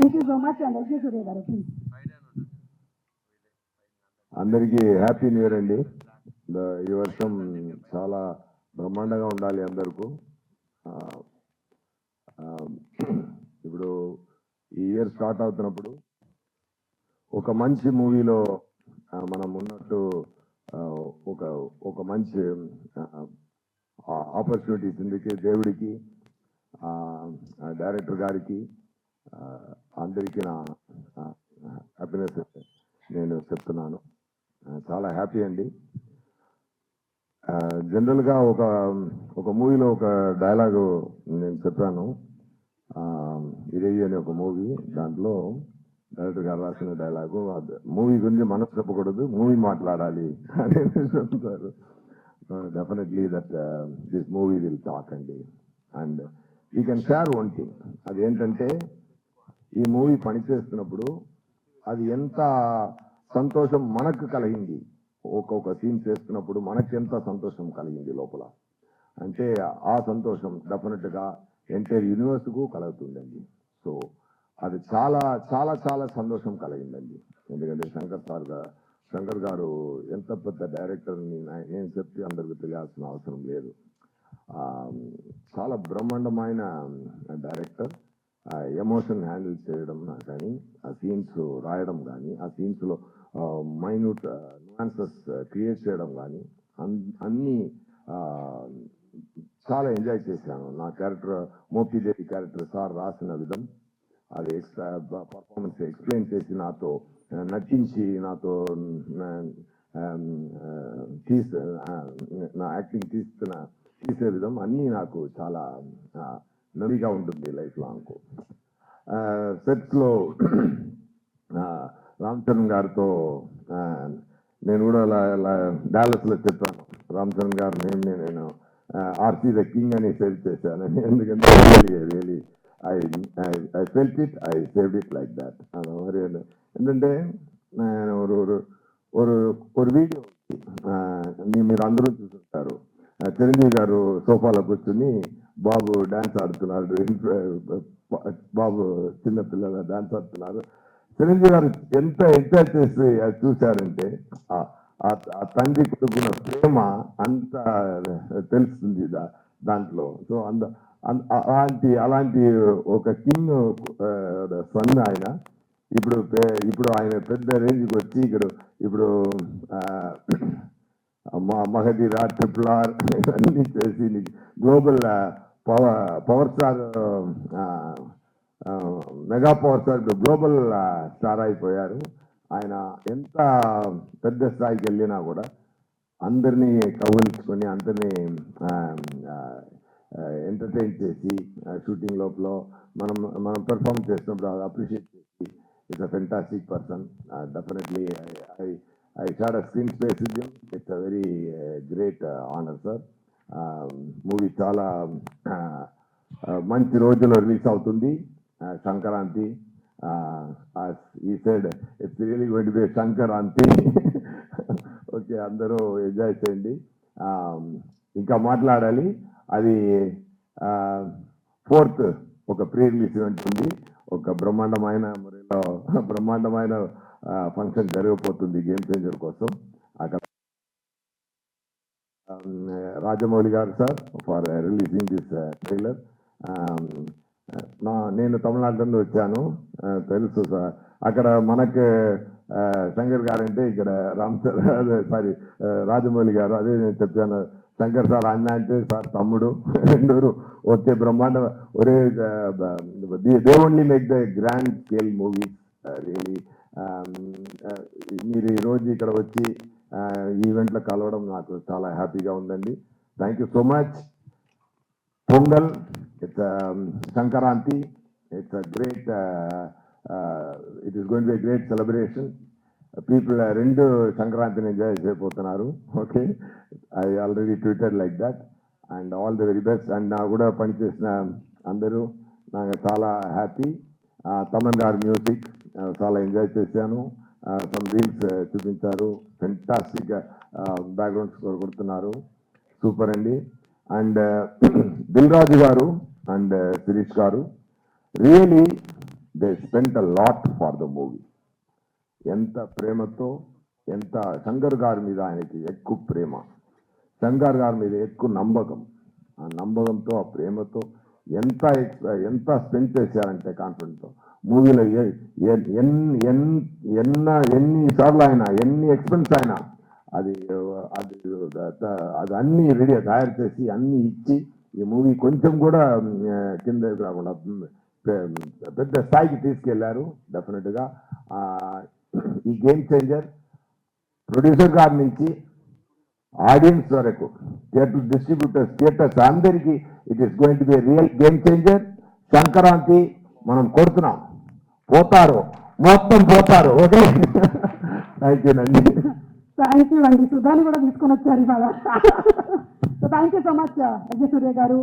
Thank you so much and SV Surya garu please అందరికీ happy new year అండి. ఈ వర్షం చాలా బ్రహ్మాండంగా ఉండాలి అందరికీ. ఇప్పుడు ఈ ఇయర్ స్టార్ట్ అవుతున్నప్పుడు ఒక మంచి మూవీలో మనం ఉన్నట్టు ఒక ఒక మంచి ఆపర్చునిటీస్ ఇందుకే దేవుడికి డైరెక్టర్ గారికి అందరికీ నా హ్యాపీనెస్ నేను చెప్తున్నాను. చాలా హ్యాపీ అండి. జనరల్గా ఒక ఒక మూవీలో ఒక డైలాగు నేను చెప్పాను. ఆ, అనే ఒక మూవీ దాంట్లో డైరెక్టర్ గారు రాసిన డైలాగు మూవీ గురించి మనసు చెప్పకూడదు మూవీ మాట్లాడాలి అని చెప్తారు. Definitely that this movie will talk అండి. And you can share one thing అదేంటంటే ఈ మూవీ పనిచేస్తున్నప్పుడు అది ఎంత సంతోషం మనకు కలిగింది. ఒక్కొక్క సీన్ చేస్తున్నప్పుడు మనకి ఎంత సంతోషం కలిగింది లోపల. అంటే ఆ సంతోషం డెఫినెట్గా ఎంటైర్ యూనివర్స్కు కలుగుతుందండి. సో అది చాలా చాలా చాలా సంతోషం కలిగిందండి. ఎందుకంటే శంకర్ సార్ శంకర్ గారు ఎంత పెద్ద డైరెక్టర్ని నేను చెప్తే అందరికి తెలియాల్సిన అవసరం లేదు. చాలా బ్రహ్మాండమైన డైరెక్టర్. ఆ ఎమోషన్ హ్యాండిల్ చేయడం కానీ ఆ సీన్స్ రాయడం కానీ ఆ సీన్స్లో మైన్యూట్ న్యూయాన్సెస్ క్రియేట్ చేయడం కానీ అన్- చాలా ఎంజాయ్ చేశాను. నా క్యారెక్టర్ మోపిదేవి క్యారెక్టర్ సార్ రాసిన విధం. అది ఎక్స్ట్రా పర్ఫార్మెన్స్ ఎక్స్ప్లెయిన్ చేసి నాతో నటించి నాతో తీసు నా యాక్టింగ్ తీస్తున్న తీసే విధం అన్నీ నాకు చాలా నవిగా ఉంటుంది లైఫ్ లాంగ్ సెట్స్లో రామ్ చరణ్ గారితో ఆ, నేను కూడా డాలస్లో చెప్పాను రామ్ చరణ్ గారు నేను నేను ఆర్సీ ద కింగ్ అని సేవ్ చేశాను ఎందుకంటే really I I felt it I save it like that మరి ఎందుకంటే నేను ஒரு ஒரு ஒரு ஒரு వీడియో మీరు అందరూ చూస్తుంటారు ఆ, చిరంజీవి గారు సోఫాలో కూర్చుని బాబు డాన్స్ ఆడుతున్నాడు బాబు చిన్న పిల్లల డాన్స్ ఆడుతున్నారు. చిరంజీవి గారు ఎంత ఎంజాయ్ చేసి అది చూశారంటే ఆ- తండ్రి కొడుకున్న ప్రేమ అంత తెలుస్తుంది దాంట్లో. సో అంద అన్- అలాంటి అలాంటి ఒక కింగ్ సన్ ఆయన ఇప్పుడు ఇప్పుడు ఆయన పెద్ద రేంజ్కి వచ్చి ఇక్కడ ఇప్పుడు ఆ, మా మహదీరా ఇవన్నీ చేసి global power power star mega power star global star అయిపోయారు. ఆయన ఎంత పెద్ద స్థాయికి వెళ్ళినా కూడా అందరినీ కౌగులించుకొని అందరినీ ఎంటర్టైన్ చేసి షూటింగ్ లోపల మనం మనం పెర్ఫామ్ చేసినప్పుడు అది అప్రిషియేట్ చేసి it's a fantastic person. Definitely I I shared a screen space it's a very great honour sir movie చాలా uh, uh, మంచి రోజుల్లో రిలీజ్ అవుతుంది. Uh, సంక్రాంతి ఈ side it's really going be Sankranti. Okay అందరూ enjoy చేయండి. Um, ఇంకా మాట్లాడాలి. అది ఫోర్త్ ఒక ప్రీ రిలీజ్ ఈవెంట్ ఉంది. ఒక బ్రహ్మాండమైన మురిలో బ్రహ్మాండమైన ఫంక్షన్ జరగబోతుంది గేమ్ చేంజర్ కోసం. అక్కడ Rajamouli garu sir for releasing this trailer నా నేను తమిళనాడు నుండి వచ్చాను తెలుసు సార్. అక్కడ మనకు శంకర్ గారు అంటే ఇక్కడ రామ్ సారీ రాజమౌళి గారు అదే నేను చెప్పాను. శంకర్ సార్ అన్న అంటే సార్ తమ్ముడు రెండూరు ఒకే బ్రహ్మాండ ఒరే they only make the grand scale movie really మీరు ఈ రోజు ఇక్కడ వచ్చి ఈవెంట్లో కలవడం నాకు చాలా హ్యాపీగా ఉందండి. Thank you so much Pongal it's Sankranti it's a great it is going be great celebration people రెండు సంక్రాంతిని ఎంజాయ్ చేయబోతున్నారు. Okay I already Twitter like that and all the very best and నా కూడా పనిచేసిన అందరూ నాకు చాలా హ్యాపీ తమన్ గారి మ్యూజిక్ చాలా ఎంజాయ్ చేశాను. సమ్ రీల్స్ చూపించారు. ఫెంటాస్టిక్ బ్యాక్గ్రౌండ్ స్కోర్ కొడుతున్నారు. సూపర్ అండి. And Dil Raju garu and Shirish garu really they spent a lot for the movie ఎంత ప్రేమతో ఎంత శంకర్ గారి మీద ఆయనకి ఎక్కువ ప్రేమ. శంకర్ గారి మీద ఎక్కువ నమ్మకం. ఆ నమ్మకంతో ఆ ప్రేమతో ఎంత ఎంత స్పెండ్ చేశారంటే కాన్ఫిడెంట్తో మూవీలో ఎన్ని ఎన్ని ఎన్- అయినా ఎన్ని ఎక్స్పెన్స్ అయినా అది అది అది అన్ని రెడీ తయారు చేసి అన్ని ఇచ్చి ఈ మూవీ కొంచెం కూడా కింద రాకుండా పెద్ద స్థాయికి తీసుకెళ్ళారు డెఫినెట్గా ఈ గేమ్ చేంజర్ ప్రొడ్యూసర్ గారి నుంచి ఆడియన్స్ వరకు థియేటర్ డిస్ట్రిబ్యూటర్స్ థియేటర్స్ అందరికీ it is going to be real game changer Sankranti మనం కొడుతున్నాం. పోతారు. మొత్తం పోతారు. ఓకే? థ్యాంక్ యూ నండి థ్యాంక్ యూ అండి. సుధాని కూడా తీసుకొని వచ్చారు ఇవాళ thank you so much Ajay Surya garu.